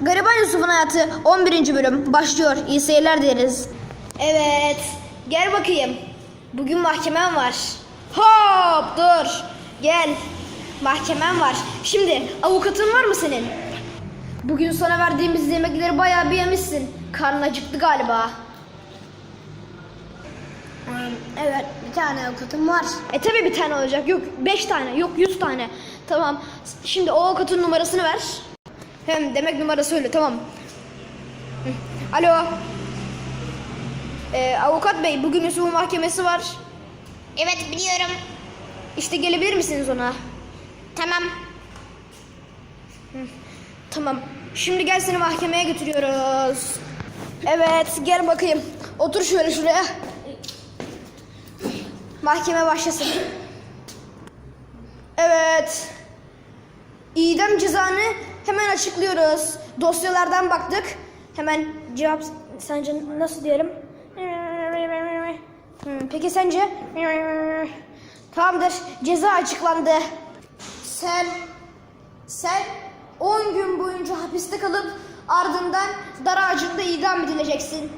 Gariban Yusuf'un hayatı 11. bölüm başlıyor. İyi seyirler dileriz. Evet. Gel bakayım. Bugün mahkemen var. Hop dur. Gel. Mahkemen var. Şimdi avukatın var mı senin? Bugün sana verdiğimiz yemekleri bayağı bir yemişsin. Karnın acıktı galiba. Evet bir tane avukatım var. E tabi bir tane olacak. Yok beş tane, yok yüz tane. Tamam. Şimdi o avukatın numarasını ver. Hem demek numarası öyle tamam. Alo. Ee, avukat bey bugün Yusuf'un mahkemesi var. Evet biliyorum. İşte gelebilir misiniz ona? Tamam. Tamam. Şimdi gel seni mahkemeye götürüyoruz. Evet gel bakayım. Otur şöyle şuraya. Mahkeme başlasın. Evet. İdam cezanı hemen açıklıyoruz. Dosyalardan baktık. Hemen cevap sence nasıl diyelim? Hmm, Peki sence? Tamamdır. Ceza açıklandı. Sen sen 10 gün boyunca hapiste kalıp ardından dar ağacında idam edileceksin.